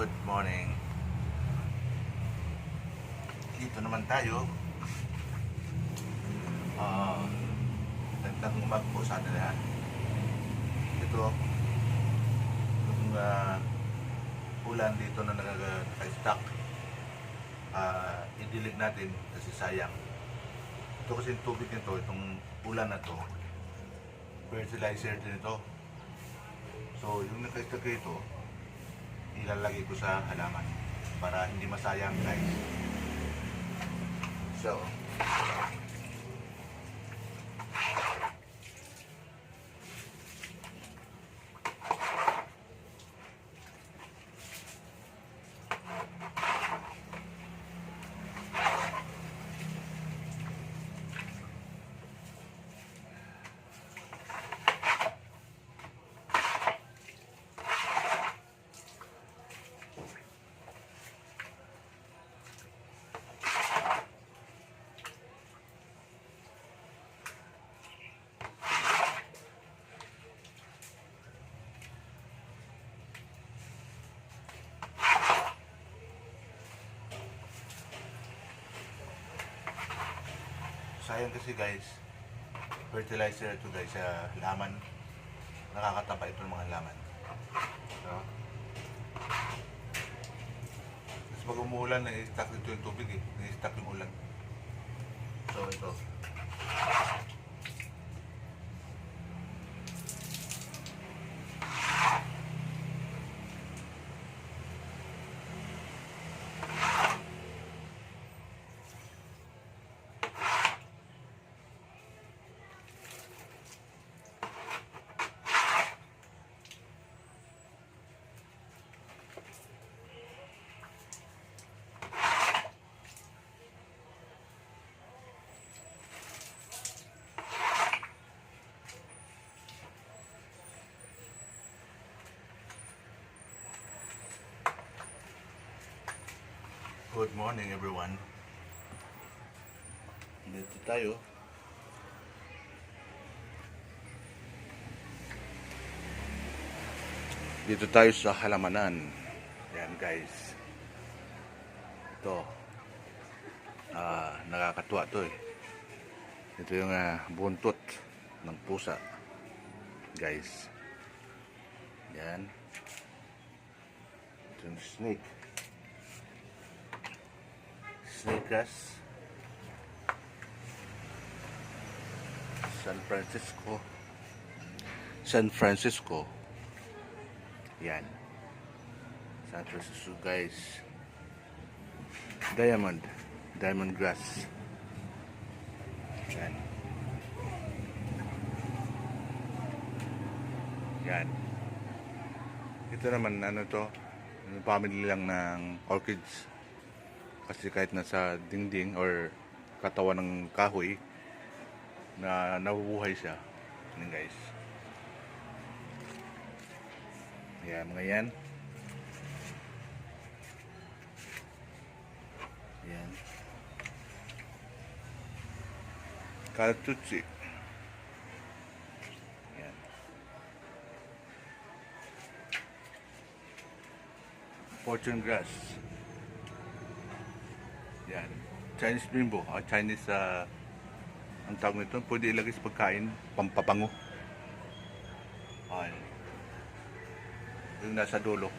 Good morning. Dito naman tayo. Ah, uh, Nagtang umag po sa atin lahat. Ito, yung uh, ah, ulan dito na nag-stock, uh, ah, idilig natin kasi sayang. Ito kasi yung tubig nito, itong ulan na to, fertilizer din ito. So, yung nakastock ito, ilalagay ko sa halaman para hindi masayang guys. So, sayang kasi guys, fertilizer ito guys sa laman. Nakakatapa ito ng mga laman. So, Tapos pag umuulan, nai-stack dito yung tubig eh. Nai-stack yung ulan. So ito. Good morning everyone. Dito tayo. Dito tayo sa halamanan. Yan guys. Ito. Ah, nakakatuwa to eh. Ito yung ah, buntot ng pusa. Guys. Yan. Ito yung snake. Grass. San Francisco. San Francisco. Yan. San Francisco guys. Diamond. Diamond grass. Yan. Yan. Ito naman ano to, family lang ng orchids. Kasi kahit nasa dingding or katawan ng kahoy na nabubuhay siya. Yan guys. Yan mga yan. Yan. Kaltutsi. Fortune grass. Yan. Chinese bimbo. Ah, Chinese ah, ang tawag nito. Pwede ilagay sa pagkain. Pampapango. Ayan. Yung nasa dulo.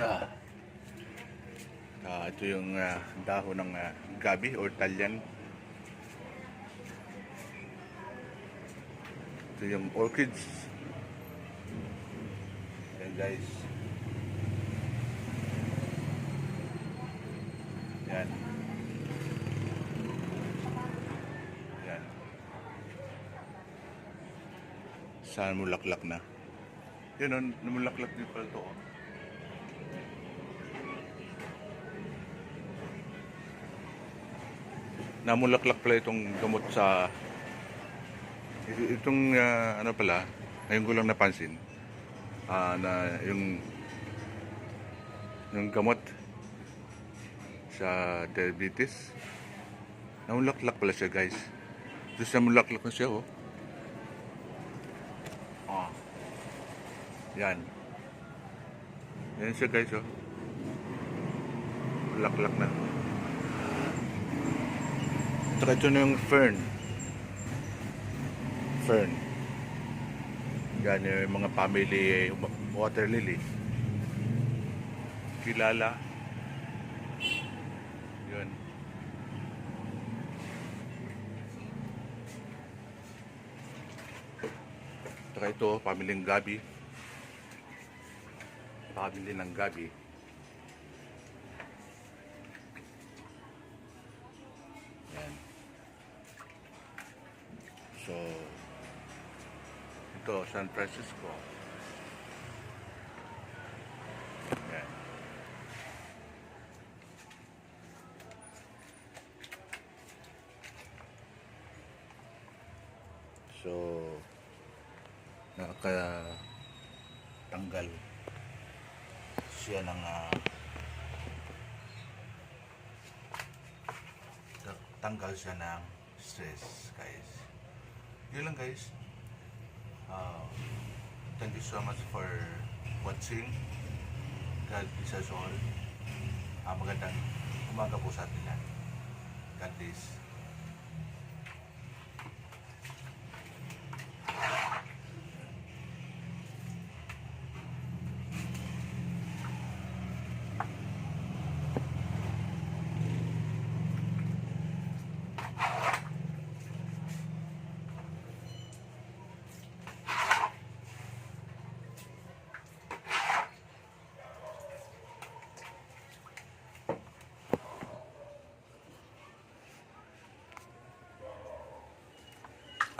Ah. Ah, ito yung ah, dahon ng ah, gabi or talyan. Ito yung orchids. Yan guys. Yan. Yan. Saan mulaklak na? Yun, oh, namulaklak din pala ito. Oh. namulaklak pala itong gamot sa itong ah, ano pala ngayon ko lang napansin ah, na yung yung gamot sa diabetes namulaklak pala siya guys Ito siya mulaklak na siya, oh. Oh. Yan. Yan siya, guys, oh. Mulaklak na. Saka ito na yung fern. Fern. Yan yung mga family water lily. Kilala. Yun. Saka ito, pamilyang gabi. Family ng gabi. Yan. So, San Francisco. Yan. So, nakakatanggal siya ng ta- tanggal siya ng stress guys yun lang guys Ah, thank you so much for watching. God bless us all. Ah, magandang umaga po sa atin lahat. God bless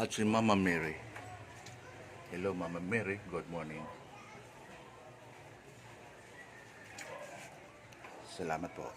at si Mama Mary. Hello Mama Mary. Good morning. Salamat po